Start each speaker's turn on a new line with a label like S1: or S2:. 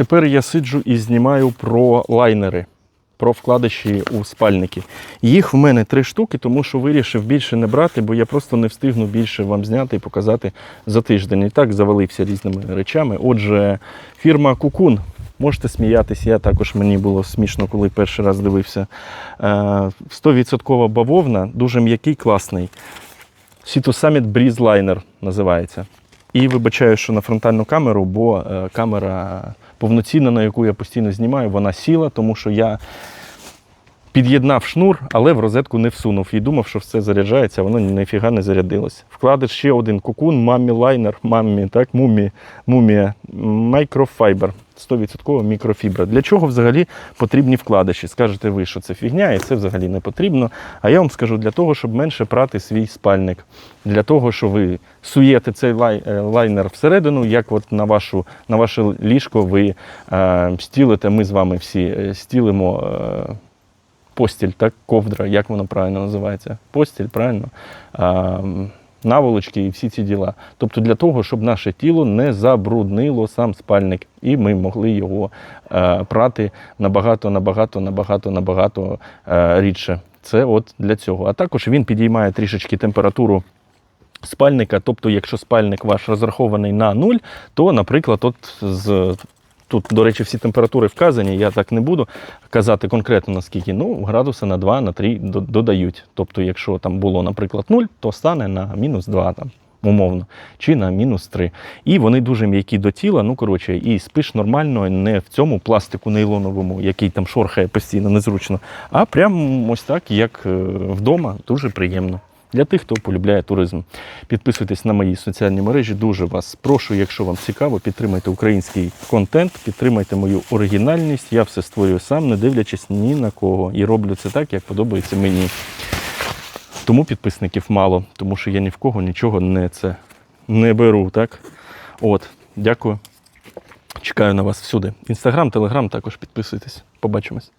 S1: Тепер я сиджу і знімаю про лайнери, про вкладиші у спальники. Їх в мене три штуки, тому що вирішив більше не брати, бо я просто не встигну більше вам зняти і показати за тиждень. І так завалився різними речами. Отже, фірма Кукун. Можете сміятися, я також мені було смішно, коли перший раз дивився. Е, 100% бавовна, дуже м'який, класний. Summit Breeze Liner називається. І вибачаю, що на фронтальну камеру, бо е, камера повноцінна, на яку я постійно знімаю, вона сіла, тому що я під'єднав шнур, але в розетку не всунув і думав, що все заряджається, воно ніфіга не зарядилось. Вкладиш ще один кукун, мамі лайнер, мамі, так, мумі, мумія, майкрофайбер. 100% мікрофібра. Для чого взагалі потрібні вкладиші? Скажете ви, що це фігня, і це взагалі не потрібно. А я вам скажу для того, щоб менше прати свій спальник. Для того, що ви суєте цей лай, е, лайнер всередину, як от на, вашу, на ваше ліжко ви е, стілите, ми з вами всі е, стілимо. Е, постіль, так, ковдра, як воно правильно називається? Постіль, правильно? А, наволочки і всі ці діла. Тобто для того, щоб наше тіло не забруднило сам спальник, і ми могли його е, прати набагато, набагато, набагато, набагато е, рідше. Це от для цього. А також він підіймає трішечки температуру. Спальника, тобто, якщо спальник ваш розрахований на 0, то, наприклад, от з Тут, до речі, всі температури вказані, я так не буду казати конкретно наскільки. Ну, градуси на 2, на 3 додають. Тобто, якщо там було, наприклад, 0, то стане на мінус 2 там. Умовно, чи на мінус 3. І вони дуже м'які до тіла. Ну, коротше, і спиш нормально, не в цьому пластику нейлоновому, який там шорхає постійно, незручно, а прямо ось так, як е, вдома, дуже приємно. Для тих, хто полюбляє туризм. Підписуйтесь на мої соціальні мережі. Дуже вас прошу, якщо вам цікаво, підтримайте український контент, підтримайте мою оригінальність. Я все створюю сам, не дивлячись ні на кого. І роблю це так, як подобається мені. Тому підписників мало, тому що я ні в кого нічого не це не беру. Так? От, дякую. Чекаю на вас всюди. Інстаграм, телеграм також підписуйтесь. Побачимось.